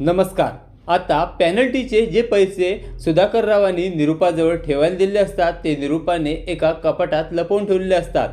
नमस्कार. आता पॅनल्टीचे जे पैसे सुधाकररावांनी निरुपाजवळ ठेवायला दिले असतात ते निरुपाने एका कपाटात लपवून ठेवलेले असतात.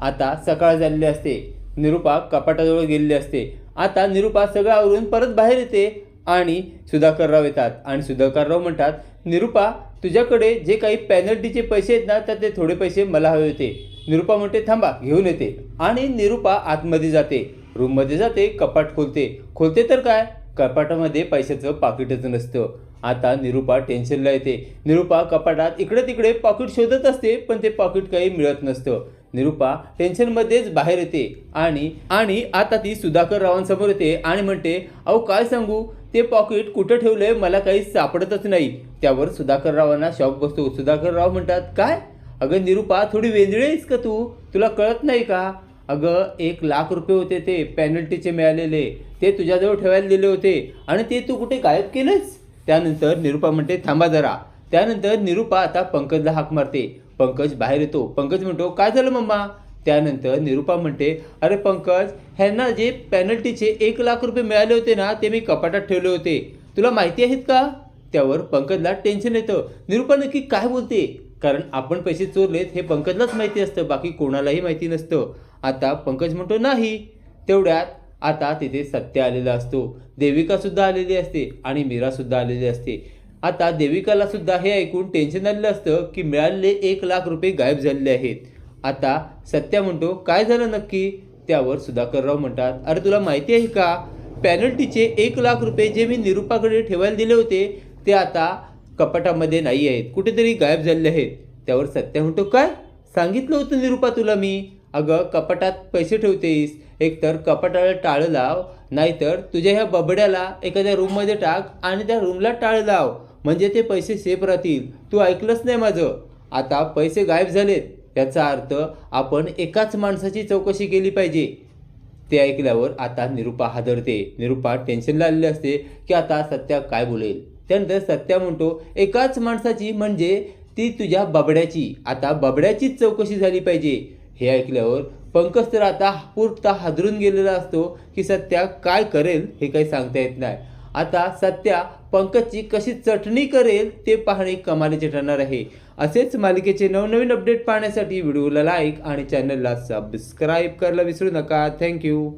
आता सकाळ झालेली असते. निरुपा कपाटाजवळ गेलेली असते. आता निरुपा सगळं आवरून परत बाहेर येते आणि सुधाकरराव येतात. आणि सुधाकरराव म्हणतात निरुपा तुझ्याकडे जे काही पॅनल्टीचे पैसे आहेत ना त्यातले थोडे पैसे मला हवे होते. निरुपा म्हणते थांबा घेऊन येते. आणि निरुपा आतमध्ये जाते. रूममध्ये जाते कपाट खोलते. खोलते तर काय? कपाटामध्ये पैशाचं पाकिटच नसतं. आता निरुपा टेन्शनला येते. निरुपा कपाटात इकडे तिकडे पॉकेट शोधत असते पण ते पॉकेट काही मिळत नसतं. निरुपा टेन्शनमध्येच बाहेर येते आणि आणि आता ती सुधाकर रावांसमोर येते आणि म्हणते अहो काय सांगू? ते पॉकेट कुठं ठेवलंय? मला काही सापडतच नाही. त्यावर सुधाकर रावांना शॉक बसतो. सुधाकर राव म्हणतात काय? अगं निरुपा थोडी वेंदळी आहेस का तू? तुला कळत नाही का? अगं एक लाख रुपये होते ते पॅनल्टीचे मिळालेले. ते तुझ्याजवळ ठेवायला दिले होते. आणि ते तू कुठे गायब केलंस? त्यानंतर निरुपा म्हणते थांबा जरा. त्यानंतर निरुपा आता पंकजला हाक मारते. पंकज बाहेर येतो. पंकज म्हणतो काय झालं मम्मा? त्यानंतर निरुपा म्हणते अरे पंकज ह्यांना जे पॅनल्टीचे एक लाख रुपये मिळाले होते ना ते मी कपाटात ठेवले होते. तुला माहिती आहेत का? त्यावर पंकजला टेन्शन येतं. निरुपा नक्की काय बोलते? कारण आपण पैसे चोरलेत हे पंकजलाच माहिती असतं बाकी कोणालाही माहिती नसतं. आता पंकज म्हणतो नाही. तेवढ्यात आता तिथे सत्य आलेला असतो. देविकासुद्धा आलेली असते आणि मीरासुद्धा आलेली असते. आता देविकाला सुद्धा हे ऐकून टेन्शन आलेलं असतं की मिळालेले एक लाख रुपये गायब झालेले आहेत. आता सत्या म्हणतो काय झालं नक्की? त्यावर सुधाकरराव म्हणतात अरे तुला माहिती आहे का? पॅनल्टीचे एक लाख रुपये जे मी निरुपाकडे ठेवायला दिले होते ते आता कपाटामध्ये नाही आहेत कुठेतरी गायब झालेले आहेत. त्यावर सत्या म्हणतो काय? सांगितलं होतं निरुपा तुला मी? अगं कपाटात पैसे ठेवतेस. एकतर कपाटाला टाळं लाव नाहीतर तुझ्या ह्या बबड्याला एखाद्या रूममध्ये टाक आणि त्या रूमला टाळं लाव. म्हणजे ते पैसे सेफ राहतील. तू ऐकलंच नाही माझं. आता पैसे गायब झालेत. याचा अर्थ आपण एकाच माणसाची चौकशी केली पाहिजे. ते ऐकल्यावर आता निरुपा हादरते. निरुपा टेन्शनला आलेली असते की आता सत्या काय बोलेल. त्यानंतर सत्या म्हणतो. एकाच माणसाची म्हणजे ती तुझ्या बबड्याची. आता बाबड्याचीच चौकशी झाली पाहिजे. हे ऐकल्यावर पंकज तर आता पुरता हादरून गेलेला असतो की सत्या काय करेल हे काही सांगता येत नाही. आता सत्या पंकजची कशी चटणी करेल ते पाहणे कमालीचे ठरणार आहे. असेच मालिकेचे नवनवीन अपडेट पाहण्यासाठी व्हिडिओला लाईक आणि चॅनलला सबस्क्राईब करायला विसरू नका. थँक्यू